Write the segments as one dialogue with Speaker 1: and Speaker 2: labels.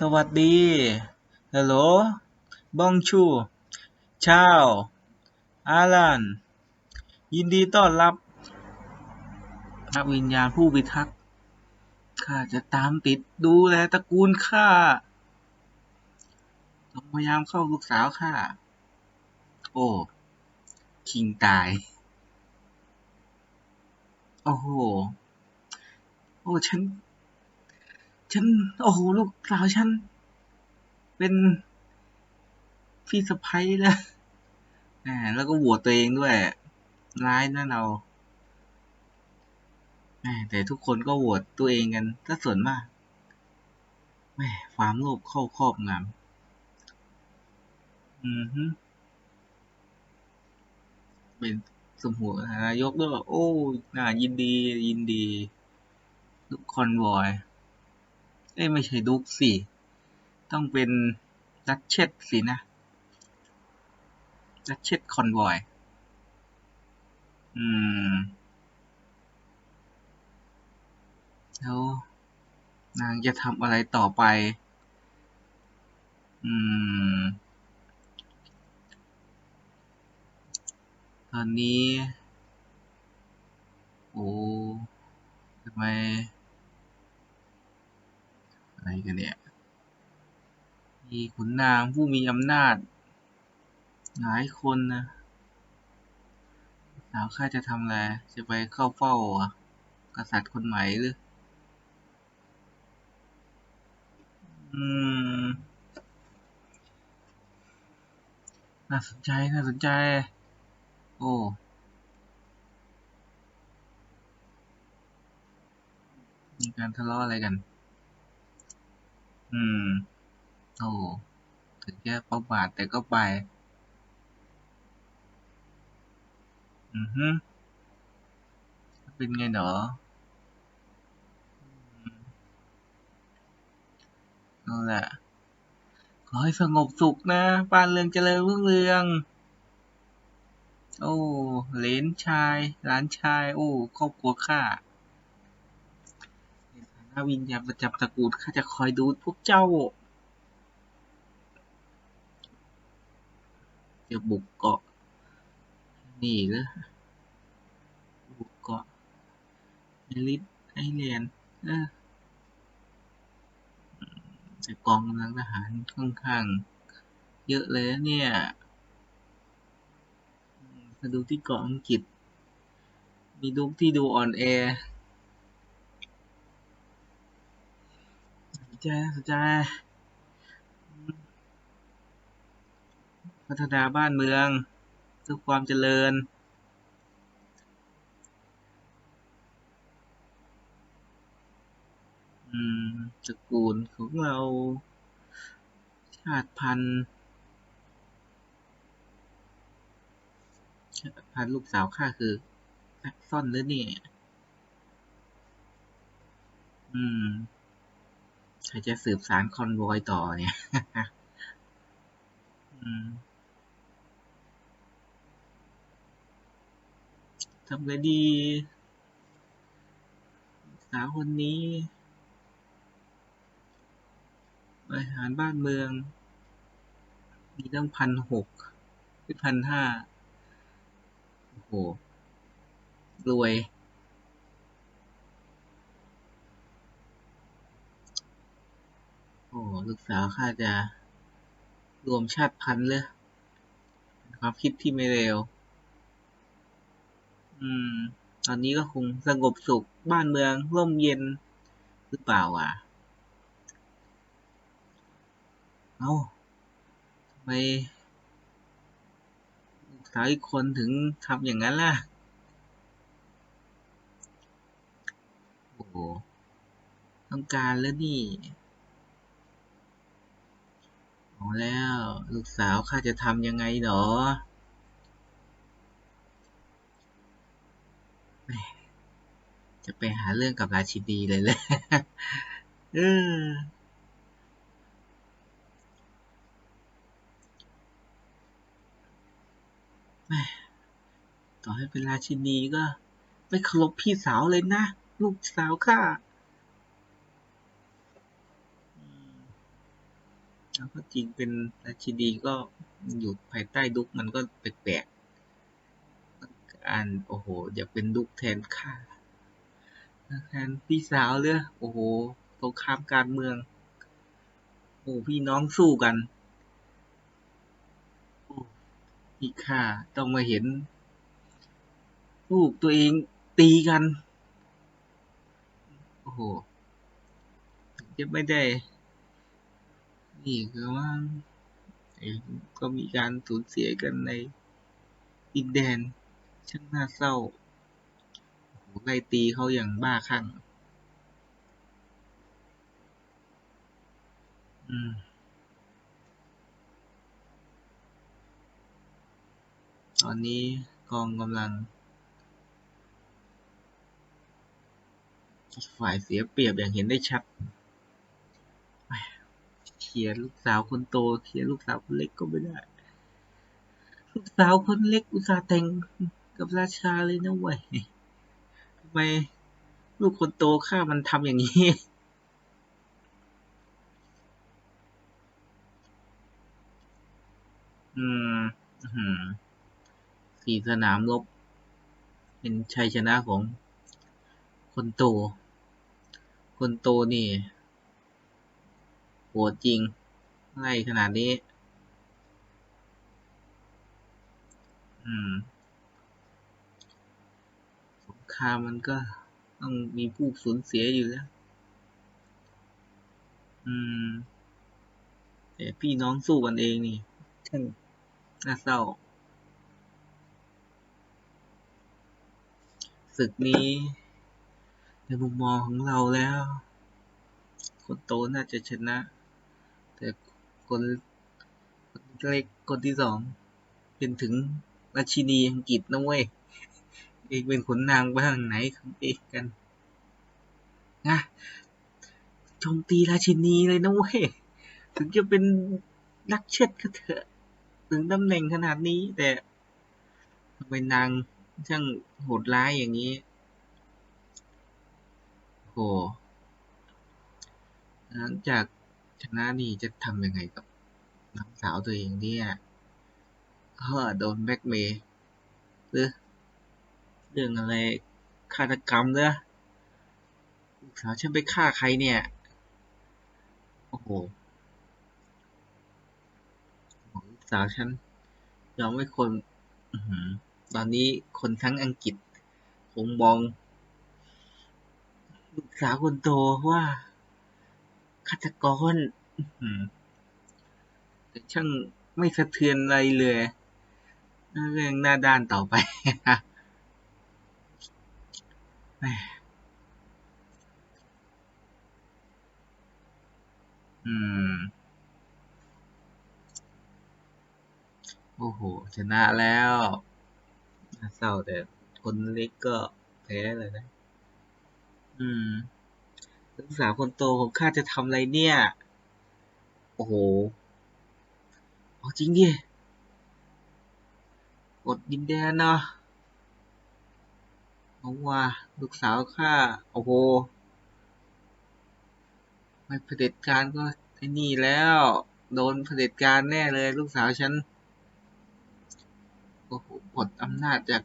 Speaker 1: สวัสดีฮัลโหลบองชูชาวอาลันยินดีต้อนรับ นักวิญญาณผู้พิทักษ์ข้าจะตามติดดูแลตระกูลข้าต้องพยายามเข้าลูกสาวข้า โอ้ คิงตาย โอ้โห โอ้ ฉัน ฉัน โอ้โห ลูกสาวฉัน เป็นพี่สะพ้ยแล้วแหมแล้วก็โหวตตัวเองด้วย ร้ายนะเราแหมแต่ทุกคนก็โหวตตัวเองกันถ้าส่วนมากแหมความโลภเข้าครอบงำอือฮึเป็นสมหัวนายกด้วย โอ้ น่ายินดี ยินดี ทุกคอนวอย เอ้ไม่ใช่ดุกสิ ต้องเป็นดัชเชตสินะดัชเชตคอนวอย อืม แล้วนางจะทำอะไรต่อไป อืม ตอนนี้ โอ้ทำไม อะไรกันเนี่ย มีขุนนางผู้มีอำนาจ หลายคนนะสาวข้าจะทำอะไร จะไปเข้าเฝ้ากษัตริย์คนใหม่หรือ อืม น่าสนใจ น่าสนใจ โอ้มีการทะเลาะอะไรกัน อืม โอ้ถึงแค่ประบาทแต่ก็ไป อือฮึเป็นไงหนออืมนั่นแหละ ขอให้สงบสุขนะบ้านเรืองเจริญรุ่งเรือง โอ้ เลนชาย หลานชาย โอ้ ครอบครัวข้าาวิญญาณประจำตระกูลข้าจะคอยดูพวกเจ้า จะบุกเกาะ นี่เหรอบุกเกาะไอริสไอแลนด์เออแต่กองกำลังทหารค่อนข้าง เยอะเลยเนี่ยมาดูที่เกาะอังกฤษ มีดุกที่ดูอ่อนแอสน ใจสนใจอืมพัฒนาบ้านเมืองเพื่อความเจริญอืมตระกูลของเรา ชาติพันธุ์ชาติพันธุ์ลูกสาวข้าคือแซกซอนหรือเนี่ย อืม รจะสืบสารคอนวอยต่อเนี่ยทำไงดี สาวคนนี้บริหารบ้านเมือง มีตั้งพันหกหรือพันห้าโอ้โห รวย อ้ลูกสาวข้าจะรวมชาติพันธุ์เลยความคิดที่ไม่เร็ว อืม ตอนนี้ก็คงสงบสุขบ้านเมืองร่มเย็นหรือเปล่าอะ เอ้าทำไมลูกสาวอีกคนถึงทำอย่างนั้นล่ะ โอ้ต้องการแล้วนี่ เอาแล้ว ลูกสาวข้าจะทำยังไงหรอจะไปหาเรื่องกับราชินีเลยเลยแหมต่อให้เป็นราชินีก็ ไม่เคารพพี่สาวเลยนะ ลูกสาวข้าอืม แล้วก็จริงเป็นราชินีก็อยู่ภายใต้ดุกมันก็แปลกๆอันโอ้โหอย่าเป็นดุกแทนข้าแทนพี่สาวเลยโอ้โหสงครามการเมือง โอ้พี่น้องสู้กันโอ้พี่ข้าต้องมาเห็น ลูกตัวเองตีกัน โอ้โหถึงจะไม่ได้ นี่คือว่าก็มีการสูญเสียกันในดินแดน ช่างน่าเศร้าโอ้โหไล่ตีเขาอย่างบ้าคลั่งอืมตอนนี้กองกำลังฝ่ายเสียเปรียบอย่างเห็นได้ชัด ลียร์ลูกสาวคนโตเคลียร์ลูกสาวคนเล็กก็ไม่ได้ ลูกสาวคนเล็กอุตส่าห์แต่งกับราชาเลยนะเว้ยทำไมลูกคนโตข้ามันทำอย่างนี้อืมอื้อหือสี่สนามรบ เป็นชัยชนะของคนโต คนโตนี่ หดจริงไล่ขนาดนี้ อืม สงครามมันก็ต้องมีผู้สูญเสียอยู่แล้ว อืม แต่พี่น้องสู้กันเองนี่ช่างน่าเศร้า ศึกนี้ ในมุมมองของเราแล้ว คนโตน่าจะชนะ คนเล็กคนที่สองเป็นถึงราชินีอังกฤษนะเว้ย เองเป็นขุนนางบ้างไหนของเองกันนะโจมตีราชินีเลยนะเว้ย ถึงจะเป็นนักเชิดก็เถอะ ถึงตำแหน่งขนาดนี้แต่ทำไมนางช่างโหดร้ายอย่างนี้โหหลังจาก ชนะนี่จะทำยังไงกับน้องสาวตัวเองเนี่ยก็โดนแบล็กเมย์หรือเรื่องอะไรฆาตกรรมเนอะลูกสาวฉันไปฆ่าใครเนี่ย โอ้โหลูกสาวฉันยอมให้คนอตอนนี้คนทั้งอังกฤษคงมอง ลูกสาวคนโตว่า ฆาตกรอื้อหือแต่ช่างไม่สะเทือนอะไรเลยเรื่องหน้าด้านต่อไปแหม่อืม โอ้โห ชนะแล้วน่าเศร้าแต่คนเล็กก็แพ้เลยนะ อืม ลูกสาวคนโตของข้าจะทำอะไรเนี่ย โอ้โหเอาจริงดิกดดินแดนเนาะเอาว่าลูกสาวข้า โอ้โห ไม่เผด็จการก็ไอ้นี่แล้ว โดนเผด็จการแน่เลยลูกสาวฉัน โอ้โหปลดอำนาจจาก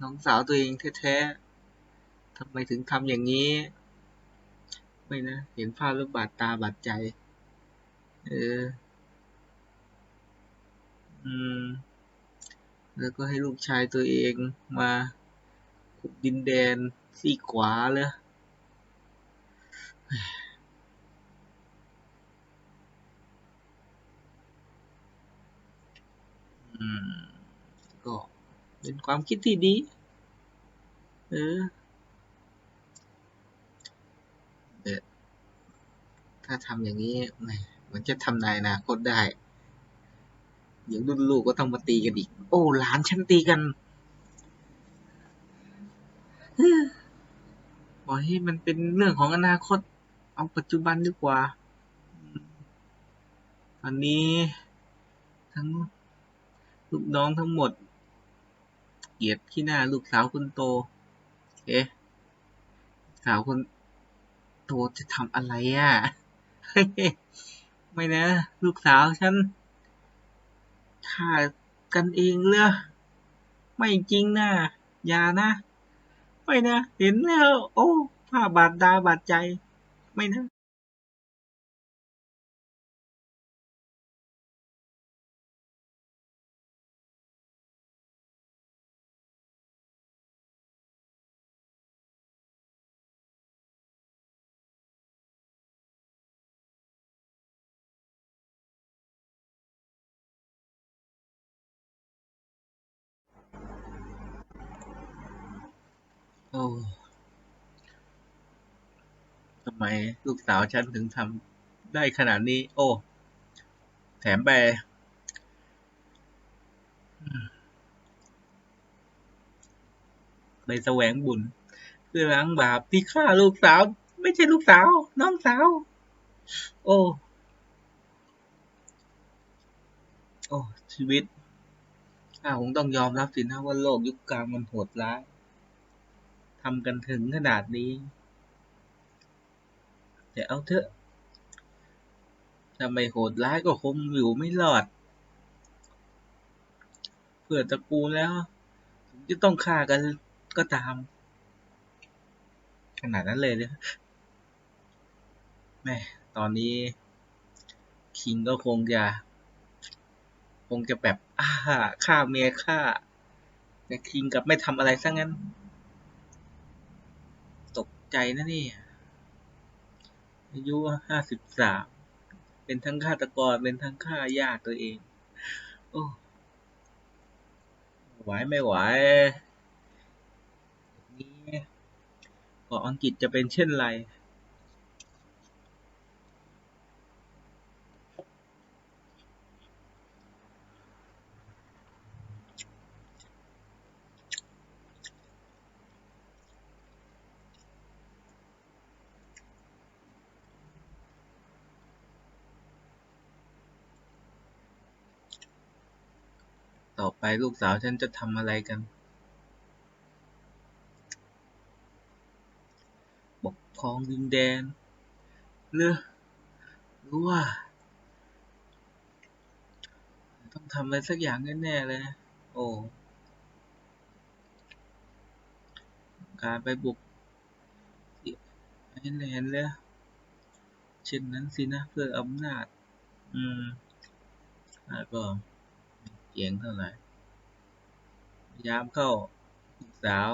Speaker 1: น้องสาวตัวเองแท้ๆทำไมถึงทำอย่างนี้ ไม่นะ เห็นภาพแล้วบาดตาบาดใจ เออ อืม แล้วก็ให้ลูกชายตัวเองมาขุดดินแดนซีกขวาเลยอืม ก็เป็นความคิดที่ดี เออแต่ ถ้าทำอย่างนี้แหมมันจะทำนายอนาคตได้เดี๋ยวรุ่นลูกก็ต้องมาตีกันอีก โอ้หลานฉันตีกันเฮ้อปล่อยให้มันเป็นเรื่องของอนาคต เอาปัจจุบันดีกว่าอืมตอนนี้ทั้งลูกน้องทั้งหมด เกลียดขี้หน้าลูกสาวคนโต เอ๊ะสาวคนโตจะทำอะไรอะ ไม่นะ ลูกสาวฉันฆ่ากันเองเหรอไม่จริงนะอย่านะ ไม่นะ เห็นแล้ว โอ้ผ้าบาดตาบาดใจ ไม่นะ โอ้ทำไมลูกสาวฉันถึงทำได้ขนาดนี้ โอ้ แถมไปไปแสวงบุญ เพื่อล้างบาปที่ฆ่าลูกสาว ไม่ใช่ลูกสาว น้องสาว โอ้ โอ้ ชีวิตข้าคงต้องยอมรับสินะว่าโลกยุคกลางมันโหดร้ายำกันถึงขนาดนี้ แต่เอาเถอะถ้าไมโหดร้ายก็คงอยู่ไม่รอด เพื่อตระกูลแล้วจะต้องฆ่ากันก็ตาม ขนาดนั้นเลยเนี่ยแม่ตอนนี้ คิงก็คงจะคงจะแบบอ้าฆ่าเมียฆ่า แต่คิงกับไม่ทำอะไรซะงั้น ใจนะนี่อายุห้าสิบสามเป็นทั้งฆาตกรเป็นทั้งฆ่าญาติตัวเอง โอ้ไหวไม่ไหวนี้เกาะอังกฤษจะเป็นเช่นไร ต่อไปลูกสาวฉันจะทำอะไรกัน ปกครองดินแดนหรือหรือว่า ต้องทำอะไรสักอย่างแน่ๆเลย โอ้การไปบุกไอร์แลนด์เลยเช่นนั้นสินะเพื่ออำนาจ อืมแล้วก็ เกียงเท่าไหร่ ยามเข้าสาว